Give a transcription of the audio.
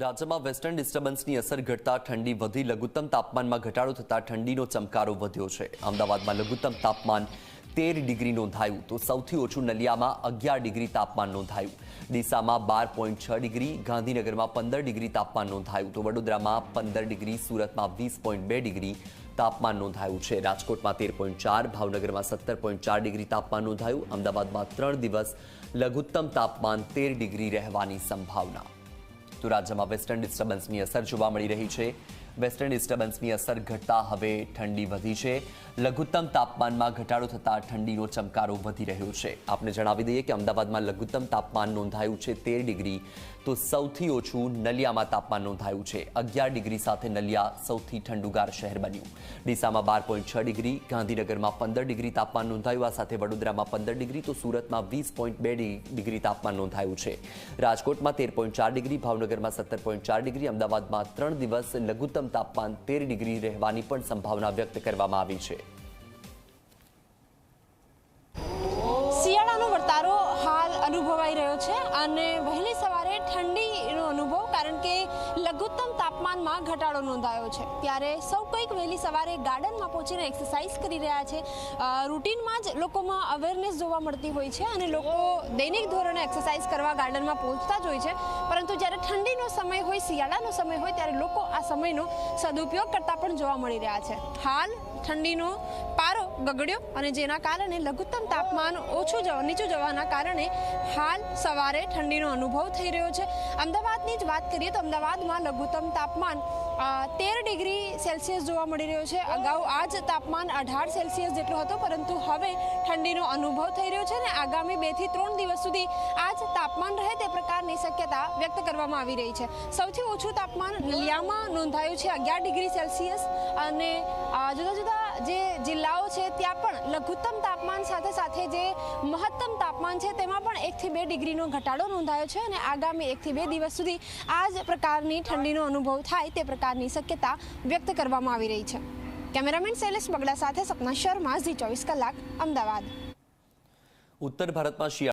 રાજ્યમાં વેસ્ટર્ન ડિસ્ટર્બન્સની અસર ઘટતા ઠંડી વધી, લઘુત્તમ તાપમાનમાં ઘટાડો થતાં ઠંડીનો ચમકારો વધ્યો છે. અમદાવાદમાં લઘુત્તમ તાપમાન તેર ડિગ્રી નોંધાયું તો સૌથી ઓછું નલિયામાં અગિયાર ડિગ્રી તાપમાન નોંધાયું. ડીસામાં બાર પોઈન્ટ છ ડિગ્રી, ગાંધીનગરમાં પંદર ડિગ્રી તાપમાન નોંધાયું તો વડોદરામાં પંદર ડિગ્રી, સુરતમાં વીસ પોઈન્ટ બે ડિગ્રી તાપમાન નોંધાયું છે. રાજકોટમાં તેર પોઈન્ટ ચાર, ભાવનગરમાં સત્તર પોઈન્ટ ચાર ડિગ્રી તાપમાન નોંધાયું. અમદાવાદમાં ત્રણ દિવસ લઘુત્તમ તાપમાન તેર ડિગ્રી રહેવાની સંભાવના તો રાજ્યમાં વેસ્ટર્ન ડિસ્ટર્બન્સની અસર જોવા મળી રહી છે. વેસ્ટર્ન ડિસ્ટર્બન્સની અસર ઘટતા હવે ઠંડી વધી છે. લઘુત્તમ તાપમાનમાં ઘટાડો થતાં ઠંડીનો ચમકારો વધી રહ્યો છે. આપને જણાવી દઈએ કે અમદાવાદમાં લઘુત્તમ તાપમાન નોંધાયું છે તેર ડિગ્રી. તો સૌથી ઓછું નલિયામાં તાપમાન નોંધાયું છે. અગિયાર ડિગ્રી સાથે નલિયા સૌથી ઠંડુગાર શહેર બન્યું. ડીસામાં બાર પોઈન્ટ છ ડિગ્રી, ગાંધીનગરમાં પંદર ડિગ્રી તાપમાન નોંધાયું. આ સાથે વડોદરામાં પંદર ડિગ્રી, તો સુરતમાં વીસ પોઈન્ટ બે ડિગ્રી તાપમાન નોંધાયું છે. રાજકોટમાં તેર પોઈન્ટ ચાર ડિગ્રી, ભાવનગરમાં સત્તર પોઈન્ટ ચાર ડિગ્રી, અમદાવાદમાં ત્રણ દિવસ લઘુત્તમ તાપમાન તેર ડિગ્રી રહેવાની પણ સંભાવના વ્યક્ત કરવામાં આવી છે. શિયાળાનો વર્તારો હાલ અનુભવાઈ રહ્યો છે અને વહેલી સવારે ઠંડીનો અનુભવ કારણ કે લઘુત્તમ તાપમાનમાં ઘટાડો નોંધાયો છે. ત્યારે સૌ કોઈક વહેલી સવારે ગાર્ડનમાં પહોંચીને એક્સરસાઇઝ કરી રહ્યા છે. રૂટીનમાં જ લોકોમાં અવેરનેસ જોવા મળતી હોય છે અને લોકો દૈનિક ધોરણે એક્સરસાઇઝ કરવા ગાર્ડનમાં પહોંચતા જ હોય છે. પરંતુ જ્યારે ઠંડીનો સમય હોય, શિયાળાનો સમય હોય, ત્યારે લોકો આ સમયનો સદુપયોગ કરતા પણ જોવા મળી રહ્યા છે. હાલ ઠંડીનો પારો ગગડ્યો અને જેના કારણે લઘુત્તમ તાપમાન ઓછું જવા, નીચું જવાના કારણે હાલ સવારે ઠંડીનો અનુભવ થઈ રહ્યો છે. અમદાવાદની જ વાત કરીએ તો અમદાવાદમાં લઘુત્તમ તાપમાન તેર ડિગ્રી સેલ્સિયસ જોવા મળી રહ્યો છે. અગાઉ આ જ તાપમાન અઢાર સેલ્સિયસ જેટલો હતો, પરંતુ હવે ઠંડીનો અનુભવ થઈ રહ્યો છે અને આગામી બેથી ત્રણ દિવસ સુધી આ જ તાપમાન રહે તે પ્રકારની શક્યતા વ્યક્ત કરવામાં આવી રહી છે. સૌથી ઓછું તાપમાન નલિયામાં નોંધાયું છે, અગિયાર ડિગ્રી સેલ્સિયસ અને જુદા જુદા જે જિલ્લાઓ છે, ત્યાં પણ લઘુત્તમ તાપમાન સાથે સાથે જે મહત્તમ તાપમાન છે, તેમાં પણ એકથી બે ડિગ્રીનો ઘટાડો નોંધાયો છે અને આગામી એકથી બે દિવસ સુધી આ જ પ્રકારની ઠંડીનો અનુભવ થાય તે પ્રકારની શક્યતા વ્યક્ત કરવામાં આવી રહી છે. કેમેરામેન શૈલેષ બગડા સાથે સપના શર્મા, ઝી ચોવીસ કલાક, અમદાવાદ. ઉત્તર ભારતમાં શિયાળા